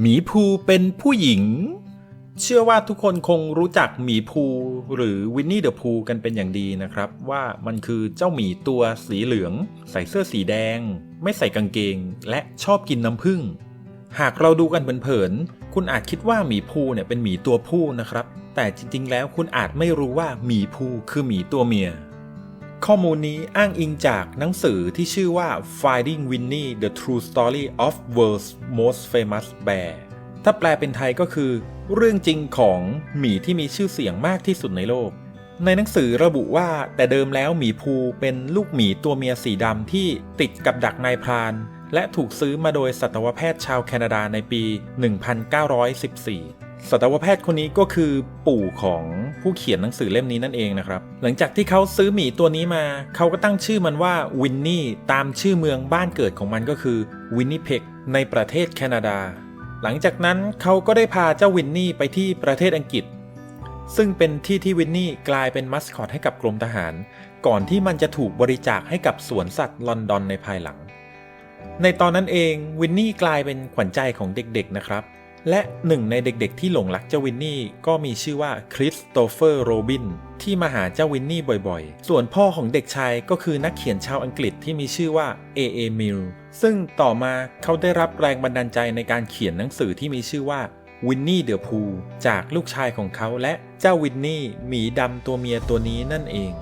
หมีภูเป็นผู้หญิง เชื่อว่าทุกคนคงรู้จักหมีภูหรือวินนี่เดอะพูกันเป็นอย่างดีนะครับ ว่ามันคือเจ้าหมีตัวสีเหลือง ใส่เสื้อสีแดง ไม่ใส่กางเกง และชอบกินน้ำผึ้งหากเราดูกันเผินๆคุณอาจคิดว่าหมีภูเนี่ยเป็นหมีตัวผู้นะครับ แต่จริงๆแล้วคุณอาจไม่รู้ว่าหมีภูคือหมีตัวเมีย ข้อมูลนี้อ้างอิงจากหนังสือที่ชื่อว่า Finding Winnie: The True Story of World's Most Famous Bear ถ้าแปลเป็นไทยก็คือ เรื่องจริงของหมีที่มีชื่อเสียงมากที่สุดในโลก ในหนังสือระบุว่าแต่เดิมแล้วหมีภูเป็นลูกหมีตัวเมียสีดำที่ติดกับดักนายพราน และถูกซื้อมาโดยสัตวแพทย์ชาวแคนาดาในปี 1914 สัตวแพทย์คนนี้ก็คือปู่ของผู้เขียนหนังสือเล่มนี้นั่นเองนะครับ หลังจากที่เขาซื้อหมีตัวนี้มา เขาก็ตั้งชื่อมันว่าวินนี่ตามชื่อเมืองบ้านเกิดของมันก็คือวินนิเพกในประเทศแคนาดา หลังจากนั้นเขาก็ได้พาเจ้าวินนี่ไปที่ประเทศอังกฤษ ซึ่งเป็นที่ที่วินนี่กลายเป็นมัสคอตให้กับกรมทหาร ก่อนที่มันจะถูกบริจาคให้กับสวนสัตว์ลอนดอนในภายหลัง ในตอนนั้นเองวินนี่กลายเป็นขวัญใจของเด็กๆนะครับ และหนึ่งในเด็กๆที่หลงรักเจ้าวินนี่ก็มีชื่อว่าคริสโตเฟอร์โรบินที่มาหาเจ้าวินนี่บ่อยๆ ส่วนพ่อของเด็กชายก็คือนักเขียนชาวอังกฤษที่มีชื่อว่า A.A. Mill ซึ่งต่อมาเขาได้รับแรงบันดาลใจในการเขียนหนังสือที่มีชื่อว่าวินนี่เดอะพูจากลูกชายของเขาและเจ้าวินนี่หมีดำตัวเมียตัวนี้นั่นเอง